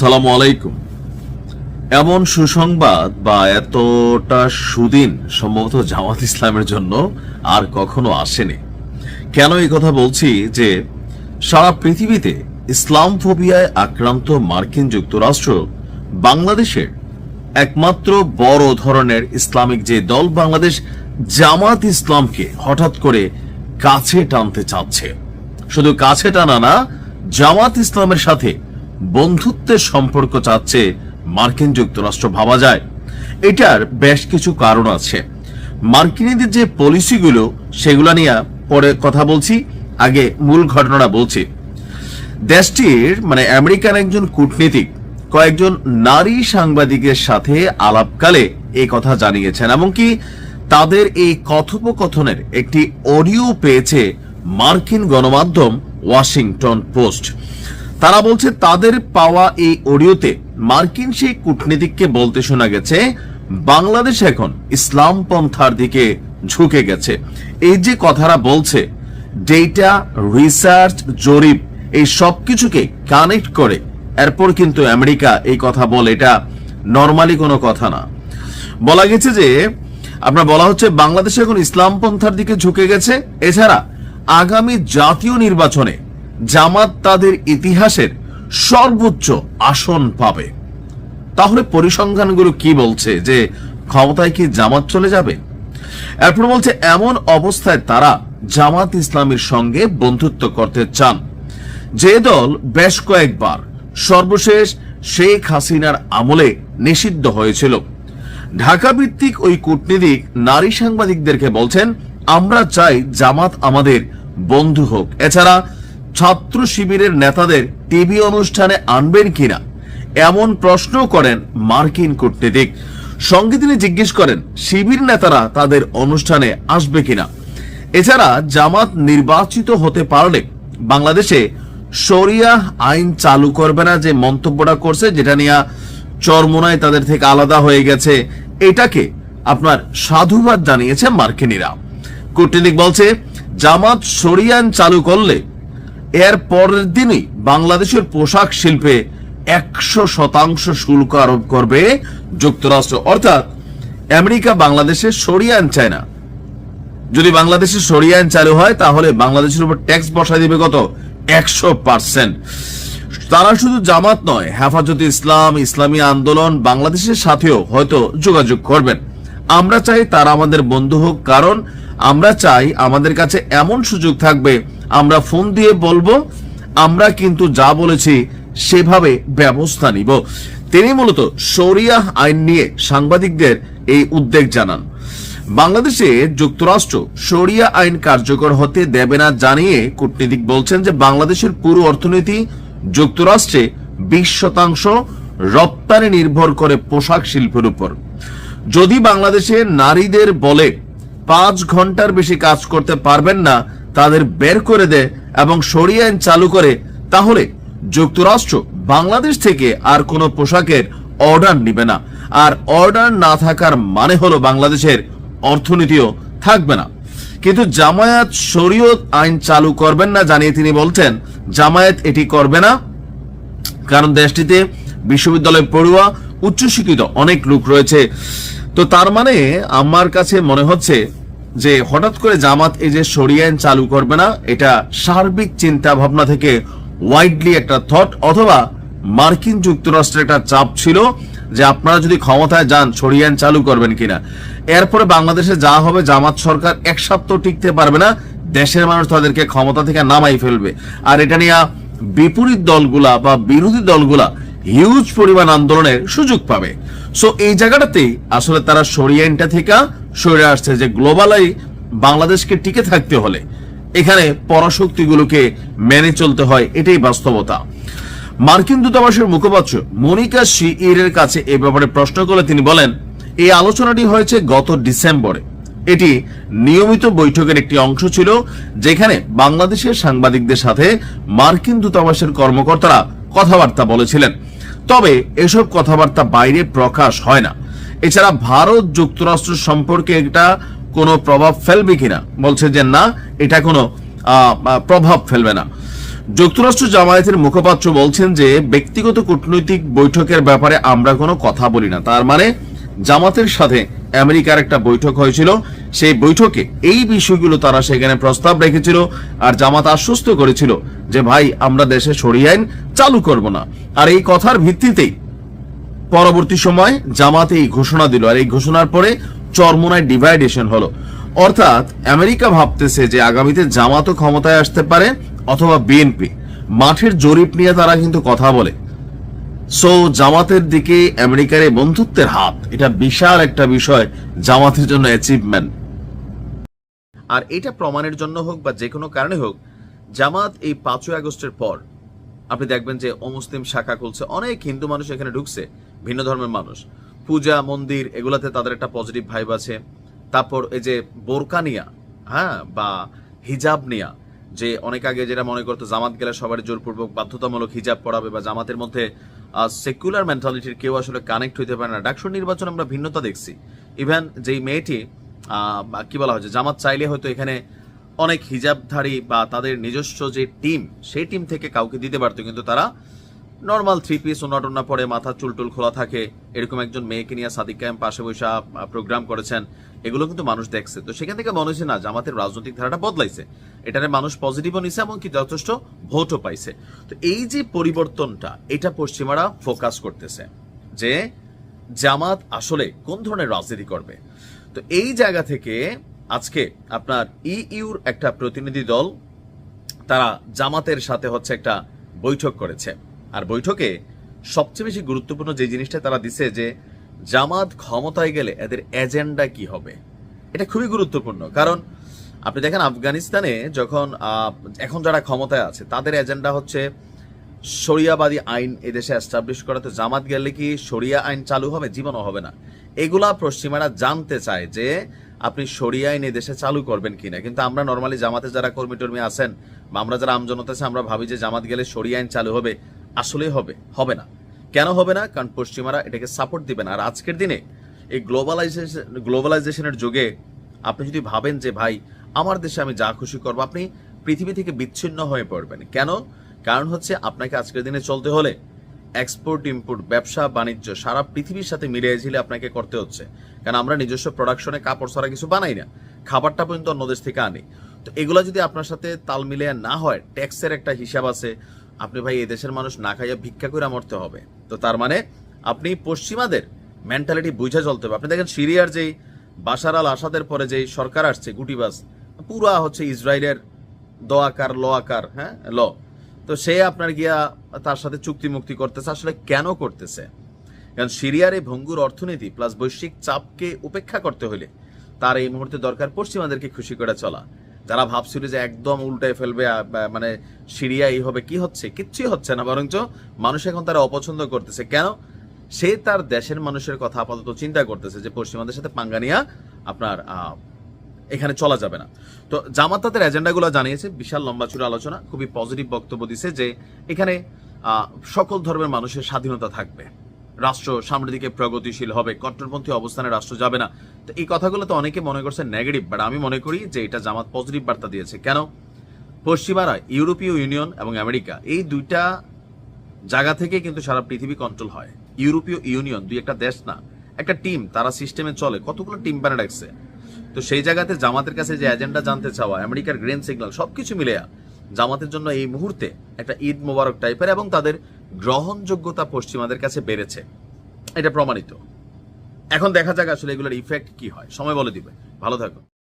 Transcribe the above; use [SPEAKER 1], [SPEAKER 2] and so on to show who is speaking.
[SPEAKER 1] সালাম আলাইকুম। এমন সুসংবাদ বা এতটা সুদিন সম্ভবত জামাত ইসলামের জন্য আর কখনো আসেনি। কেন এই কথা বলছি যে সারা পৃথিবীতে ইসলাম ফোবিয়ায় আক্রান্ত মার্কিন যুক্তরাষ্ট্র বাংলাদেশের একমাত্র বড় ধরনের ইসলামিক যে দল বাংলাদেশ, জামাত ইসলামকে হঠাৎ করে কাছে টানতে চাচ্ছে। শুধু কাছে টানা না, জামাত ইসলামের সাথে বন্ধুত্বের সম্পর্ক চাচ্ছে মার্কিন যুক্তরাষ্ট্র, ভাবা যায়। এটার বেশ কিছু কারণ আছে। মার্কিনীদের যে পলিসিগুলো, সেগুলো নিয়ে পরে কথা বলছি। আগে মূল ঘটনাটা বলছি। দেশটির মানে আমেরিকান একজন কূটনীতিক, কয়েকজন নারী সাংবাদিকের সাথে আলাপকালে এই কথা জানিয়েছেন, এমনকি তাদের এই কথোপকথনের একটি অডিও পেয়েছে মার্কিন গণমাধ্যম ওয়াশিংটন পোস্ট। তারা বলছে তাদের পাওয়া এই অডিওতে মার্কিন সেই কূটনীতিককে বলতে শোনা গেছে, বাংলাদেশ এখন ইসলাম পন্থার দিকে ঝুঁকে গেছে। এই যে কথাটা বলছে ডেটা রিসার্চ জরিপ, এই সব কিছুকে কানেক্ট করে, এরপর কিন্তু আমেরিকা এই কথা বলে, এটা নর্মালি কোনো কথা না। বলা গেছে যে, আপনার বলা হচ্ছে বাংলাদেশ এখন ইসলাম পন্থার দিকে ঝুঁকে গেছে, এছাড়া আগামী জাতীয় নির্বাচনে জামাত তাদের ইতিহাসের সর্বোচ্চ আসন পাবে। তাহলে পরিসংখ্যানগুলো কি বলছে যে ক্ষমতায় কি জামাত চলে যাবে? এরপর বলছে, এমন অবস্থায় তারা জামাত ইসলামের সঙ্গে বন্ধুত্ব করতে চান। যে দল বেশ কয়েকবার সর্বশেষ শেখ হাসিনার আমলে নিষিদ্ধ হয়েছিল। ঢাকা ভিত্তিক ওই কূটনীতিক নারী সাংবাদিকদেরকে বলছেন, আমরা চাই জামাত আমাদের বন্ধু হোক। এছাড়া ছাত্র শিবিরের নেতাদের টিভি অনুষ্ঠানে আনবেন কিনা? এমন প্রশ্ন করেন মার্কিন কূটনীতিক। সঙ্গে তিনি জিজ্ঞেস করেন, শিবির নেতারা তাদের অনুষ্ঠানে আসবে কিনা? এছাড়া জামাত নির্বাচিত হতে পারলে বাংলাদেশে শরিয়া আইন চালু করবে না যে মন্তব্যটা করছে, যেটা নিয়ে চরমোনায় তাদের থেকে আলাদা হয়ে গেছে, এটাকে আপনার সাধুবাদ জানিয়েছে মার্কিনীরা। কূটনীতিক বলছে, জামাত শরিয়া আইন চালু করলে এর পরের দিনই বাংলাদেশের পোশাক শিল্পে একশো শতাংশ শুল্ক আরোপ করবে যুক্তরাষ্ট্র, অর্থাৎ আমেরিকা, বাংলাদেশে সরিয়ে আইন চায় না যদি বাংলাদেশে সরিয়ে আইন চালু হয়, তাহলে বাংলাদেশের উপর ট্যাক্স বসায় দিবে কত? একশো পার্সেন্ট। তারা শুধু জামাত নয়, হেফাজতে ইসলাম, ইসলামী আন্দোলন বাংলাদেশের সাথেও হয়তো যোগাযোগ করবেন। আমরা চাই তারা আমাদের বন্ধু হোক, কারণ আমরা চাই আমাদের কাছে এমন সুযোগ থাকবে, আমরা ফোন দিয়ে বলব, আমরা কিন্তু যা বলেছি সেভাবে ব্যবস্থা নিব। তিনি মূলত শরিয়া আইন নিয়ে সাংবাদিকদের এই উদ্বেগ জানান। বাংলাদেশে যুক্তরাষ্ট্র শরিয়া আইন কার্যকর হতে দেবে না জানিয়ে কূটনীতিক বলছেন যে বাংলাদেশের পুরো অর্থনীতি যুক্তরাষ্ট্রে বিশ শতাংশ রপ্তানি নির্ভর করে পোশাক শিল্পের উপর। যদি বাংলাদেশে নারীদের বলে পাঁচ ঘণ্টার বেশি কাজ করতে পারবেন না, তাদের বের করে দেয় এবং সরিয়ে আইন চালু করে, তাহলে যুক্তরাষ্ট্র বাংলাদেশ থেকে আর কোনো পোশাকের অর্ডার নিবে না। আর অর্ডার না থাকার মানে হলো বাংলাদেশের অর্থনীতিও থাকবে না। কিন্তু জামায়াত শরীয়ত আইন চালু করবেন না জানিয়ে তিনি বলছেন, জামায়াত এটি করবে না। কারণ দেশটিতে বিশ্ববিদ্যালয় পড়ুয়া উচ্চশিক্ষিত অনেক লোক রয়েছে। তো তার মানে আমার কাছে মনে হচ্ছে যে হঠাৎ করে জামাত এই যে সরিয়ে চালু করবে না, এটা সার্বিক চিন্তা ভাবনা থেকে ওয়াইডলি একটা থট অথবা মার্কিন যুক্তরাষ্ট্রের একটা চাপ ছিল যে আপনারা যদি ক্ষমতায় যান, সরিয়ে চালু করবেন কিনা। এরপরে বাংলাদেশে যা হবে, জামাত সরকার এক সপ্তাহ টিকতে পারবে না, দেশের মানুষ তাদেরকে ক্ষমতা থেকে নামাই ফেলবে। আর এটা নিয়ে বিপরীত দলগুলা বা বিরোধী দলগুলা হিউজ পরিমাণ আন্দোলনের সুযোগ পাবে। সো এই জায়গাটাতেই আসলে তারা সরিয়াইনটা থেকে সরে আসছে যে গ্লোবালাই বাংলাদেশকে টিকে থাকতে হলে এখানে পরাশক্তিগুলোকে মেনে চলতে হয়, এটাই বাস্তবতা। মার্কিন দূতাবাসের মুখপাত্র মনিকা শিইরের কাছে এ ব্যাপারে প্রশ্ন করলে তিনি বলেন, এই আলোচনাটি হয়েছে গত ডিসেম্বরে। এটি নিয়মিত বৈঠকের একটি অংশ ছিল, যেখানে বাংলাদেশের সাংবাদিকদের সাথে মার্কিন দূতাবাসের কর্মকর্তারা কথাবার্তা বলেছিলেন। তবে এসব কথাবার্তা বাইরে প্রকাশ হয় না। এছাড়া ভারত যুক্তরাষ্ট্র সম্পর্কে এটা কোনো প্রভাব ফেলবে কিনা বলছে যে না, এটা কোনো প্রভাব ফেলবে না। যুক্তরাষ্ট্র জামায়াতের মুখপাত্র বলছেন যে ব্যক্তিগত কূটনৈতিক বৈঠকের ব্যাপারে আমরা কোনো কথা বলি না। তার মানে জামাতের সাথে আমেরিকার একটা বৈঠক হয়েছিল। সেই বৈঠকে এই বিষয়গুলো তারা সেখানে প্রস্তাব রেখেছিল আর জামাত আশ্বস্ত করেছিল যে, ভাই, আমরা দেশে সরিয়ে আইন চালু করব না। আর এই কথার ভিত্তিতেই পরবর্তী সময় জামাত এই ঘোষণা দিল আর এই ঘোষণার পরে চরমোনায় ডিভাইডেশন হলো। অর্থাৎ আমেরিকা ভাবতেছে যে, আগামীতে জামাতও ক্ষমতায় আসতে পারে অথবা বিএনপি। মাঠের জরিপ নিয়ে তারা কিন্তু কথা বলে। সো জামাতের দিকে আমেরিকার এই বন্ধুত্বের হাত, এটা বিশাল একটা বিষয়, জামাতের জন্য অ্যাচিভমেন্ট আর এটা প্রমাণের জন্য হোক বা যে কোনো কারণে হোক, জামাত এই পাঁচই আগস্টের পর, আপনি দেখবেন যে অমুসলিম শাখা খুলছে, অনেক হিন্দু মানুষ এখানে ঢুকছে, ভিন্ন ধর্মের মানুষ। পূজা, মন্দির, এগুলাতে তাদের একটা পজিটিভ ভাইব আছে। তারপর এই যে বোরকা নিয়া হ্যাঁ বা হিজাব নিয়া, যে অনেক আগে যেটা মনে করতো, জামাত গেলে সবার জোরপূর্বক বাধ্যতামূলক হিজাব পড়াবে বা জামাতের মধ্যে সেকুলার মেন্টালিটির কেউ আসলে কানেক্ট হইতে পারে না। ডাকসুর নির্বাচন আমরা ভিন্নতা দেখছি। ইভেন যেই মেয়েটি কি বলা হয়েছে জামাত চাইলে হয়তো এখানে অনেক হিজাবধারী বা তাদের নিজস্ব যে টিম সেই টিম থেকে কাউকে দিতে পারতো, কিন্তু তারা নর্মাল থ্রি পিস ওনাটনা পরে মাথা চুলটুল খোলা থাকে। এরকম একজন মেয়েকে নিয়ে সাদিক কায়েম পাশে বসে প্রোগ্রাম করেছেন। এগুলো কিন্তু মানুষ দেখছে। তো সেখান থেকে মনে হচ্ছে, না, জামাতের রাজনৈতিক ধারাটা বদলাইছে। এটারে মানুষ পজিটিভও নিছে এবং কি যথেষ্ট ভোটও পাইছে। তো এই যে পরিবর্তনটা, এটা পশ্চিমারা ফোকাস করতেছে যে জামাত আসলে কোন ধরনের রাজনীতি করবে। তো এই জায়গা থেকে আজকে আপনার ইইউর একটা প্রতিনিধি দল, তারা জামাতের সাথে হচ্ছে একটা বৈঠক করেছে। আর বৈঠকে সবচেয়ে বেশি গুরুত্বপূর্ণ যে জিনিসটা তারা দিছে যে জামাত ক্ষমতায় গেলে এদের এজেন্ডা কি হবে, এটা খুবই গুরুত্বপূর্ণ। কারণ আপনি দেখেন আফগানিস্তানে যখন এখন যারা ক্ষমতায় আছে, তাদের এজেন্ডা হচ্ছে শরিয়াবাদী আইন এদেশে এস্টাবলিশ করা তো জামাত গেলে কি শরিয়া আইন চালু হবে? জীবনও হবে না। এগুলা পশ্চিমারা জানতে চায় যে আপনি শরিয়া আইন এদেশে চালু করবেন কিনা। কিন্তু আমরা নর্মালি জামাতে যারা কর্মী টর্মী আছেন বা আমরা যারা আমজনতা আছে, আমরা ভাবি যে জামাত গেলে শরিয়া আইন চালু হবে। আসলেই হবে হবে না। কেন হবে না? কারণ পশ্চিমারা এটাকে সাপোর্ট দিবেন আর আজকের দিনে এই গ্লোবালাইজেশন গ্লোবালাইজেশনের যুগে আপনি যদি ভাবেন যে, ভাই, আমার দেশে আমি যা খুশি করব, আপনি পৃথিবী থেকে বিচ্ছিন্ন হয়ে পড়বেন। কেন? কারণ হচ্ছে আপনাকে আজকের দিনে চলতে হলে এক্সপোর্ট ইম্পোর্ট ব্যবসা, বাণিজ্য সারা পৃথিবীর সাথে মিলিয়ে ঝিলে আপনাকে করতে হচ্ছে। কারণ আমরা নিজস্ব প্রোডাকশনে কাপড় ছাড়া কিছু বানাই না। খাবারটা পর্যন্ত অন্য দেশ থেকে আনি। তো এগুলো যদি আপনার সাথে তাল মিলিয়ে না হয় ট্যাক্সের একটা হিসাব আছে। আপনি ভাই এই দেশের মানুষ না খাইয়া ভিক্ষা করে মরতে হবে। তো তার মানে আপনি পশ্চিমাদের মেন্টালিটি বুঝে চলতে হবে। আপনি দেখেন সিরিয়ার যেই বাশার আল আসাদের পরে যেই সরকার আসছে, গুটিবাস, পুরা হচ্ছে ইসরায়েলের দ আকার, ল আকার হ্যাঁ ল। তো সে আপনার গিয়া তার সাথে চুক্তি মুক্তি করতেছে, আসলে কেন করতেছে? কারণ সিরিয়ার এই ভঙ্গুর অর্থনীতি প্লাস বৈশ্বিক চাপকে উপেক্ষা করতে হলে তার এই মুহূর্তে দরকার পশ্চিমাদেরকে খুশি করে চলা। যারা ভাবছিল যে একদম উল্টায় ফেলবে মানে সিরিয়া এই হবে, কি হচ্ছে? কিচ্ছুই হচ্ছে না, বরঞ্চ মানুষ এখন তারা অপছন্দ করতেছে। কেন? সে তার দেশের মানুষের কথা আপাতত চিন্তা করতেছে যে পশ্চিমাদের সাথে পাঙ্গানিয়া আপনার এখানে চলা যাবে না। তো জামাত তাদের এজেন্ডাগুলো জানিয়েছে, বিশাল লম্বা চূড়া আলোচনা, খুবই পজিটিভ বক্তব্য দিছে যে এখানে সকল ধর্মের মানুষের স্বাধীনতা থাকবে। রাষ্ট্র সামনের দিকে প্রগতিশীল হবে, কট্টরপন্থী অবস্থানে রাষ্ট্র যাবে না। তো এই কথাগুলো তো অনেকে মনে করছে নেগেটিভ বাট আমি মনে করি যে এটা জামাত পজিটিভ বার্তা দিয়েছে। কেন? পশ্চিমারা, ইউরোপীয় ইউনিয়ন এবং আমেরিকা, এই দুইটা জায়গা থেকে কিন্তু সারা পৃথিবী কন্ট্রোল হয়। ইউরোপীয় ইউনিয়ন, দুই একটা দেশ না, একটা টিম তারা সিস্টেমে চলে। কতগুলো টিম বানিয়ে রাখছে? তো সেই জায়গাতে জামাতের কাছে যে এজেন্ডা জানতে চাওয়া, আমেরিকার গ্রেন সিগন্যাল সবকিছু মিলে জামাতের জন্য এই মুহূর্তে একটা ঈদ মোবারক টাইপের এবং তাদের গ্রহণযোগ্যতা পশ্চিমাদের কাছে বেড়েছে। এটা প্রমাণিত। এখন দেখা যাক আসলে এগুলোর ইফেক্ট কি হয়। সময় বলে দিবে। ভালো থাকুন